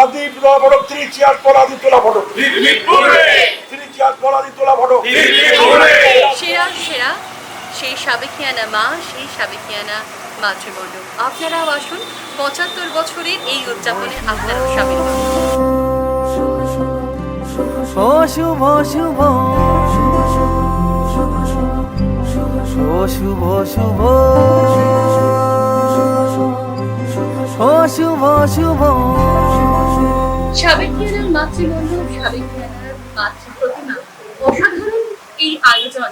আদি তোলা ফটক থ্রি চেয়ার পর আদি তোলা ফটক থ্রি চেয়ার পর আদি তোলা ফটক সেরা সেরা। সেই সাবেকিয়ানা মা সেই সাবেকিয়ানা মাতৃমণ্ডপ আপনারাও আসুন পঁচাত্তর বছরের এই উদযাপনে আপনারাও সামিল হন। ও শুভ শুভ। ও শুভ শুভ। মাতৃমণ্ডপ সাবেকিয়ানার মাতৃ প্রতিমা অসাধারণ এই আয়োজন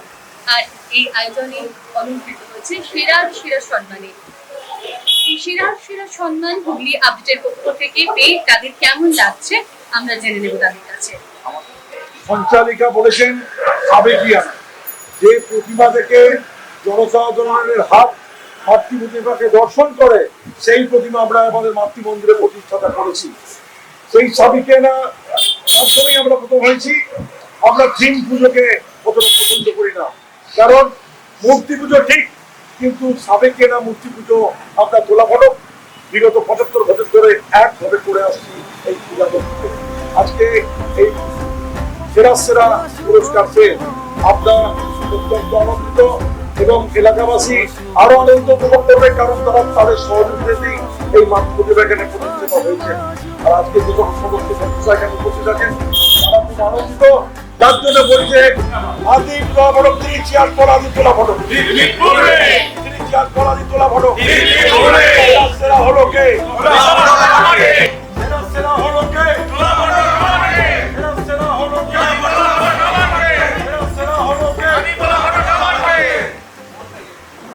এই আয়োজনে অলঙ্কৃত হয়েছে সেরার সেরা সম্মানে। সেরার সেরা সম্মান হুগলি আপডেটের পক্ষ থেকে পেয়ে তাদের কেমন লাগছে, আমরা জেনে নেব তাদের কাছে। সঞ্চালিকা বলেছেন সাবেকিয়ানা যে প্রতিমা থেকে জনসাধারণের হাত মাতৃ প্রতিমাকে দর্শন করে, সেই প্রতিমা আমরা আমাদের মাতৃমন্দিরে প্রতিষ্ঠাতা করেছি। সেই সাবিকেনা মাধ্যমেই আমরা প্রথম হয়েছি। আমরা থিম পুজোকে প্রথমে পছন্দ করি না। কারণ মূর্তি পুজো ঠিক, কিন্তু সাবেকেনা মূর্তি পুজো আমরা তোলা ফটক, বিগত পঁচাত্তর বছর ধরে একভাবে করে আসছি এই পূজা আজকে এই সেরা সেরা পুরস্কার পেয়ে আমরা অত্যন্ত আনন্দিত এবং এলাকাবাসী আরও আনন্দ উপভোগ করবে, কারণ তারা তাদের সহযোগিতাতেই এই মাঠ প্রতিভা এখানে প্রতিষ্ঠিত হয়েছে। আর আজকে যে সমস্ত সদস্য এখানে উপস্থিত আছেন তারা খুব আনন্দিত। যার জন্য বলছে আদি তোলা ফটক তিনি চেয়ার তোলা ফটক তিনি চেয়ার তোলা ফটক সেরা সেরা হলো কে?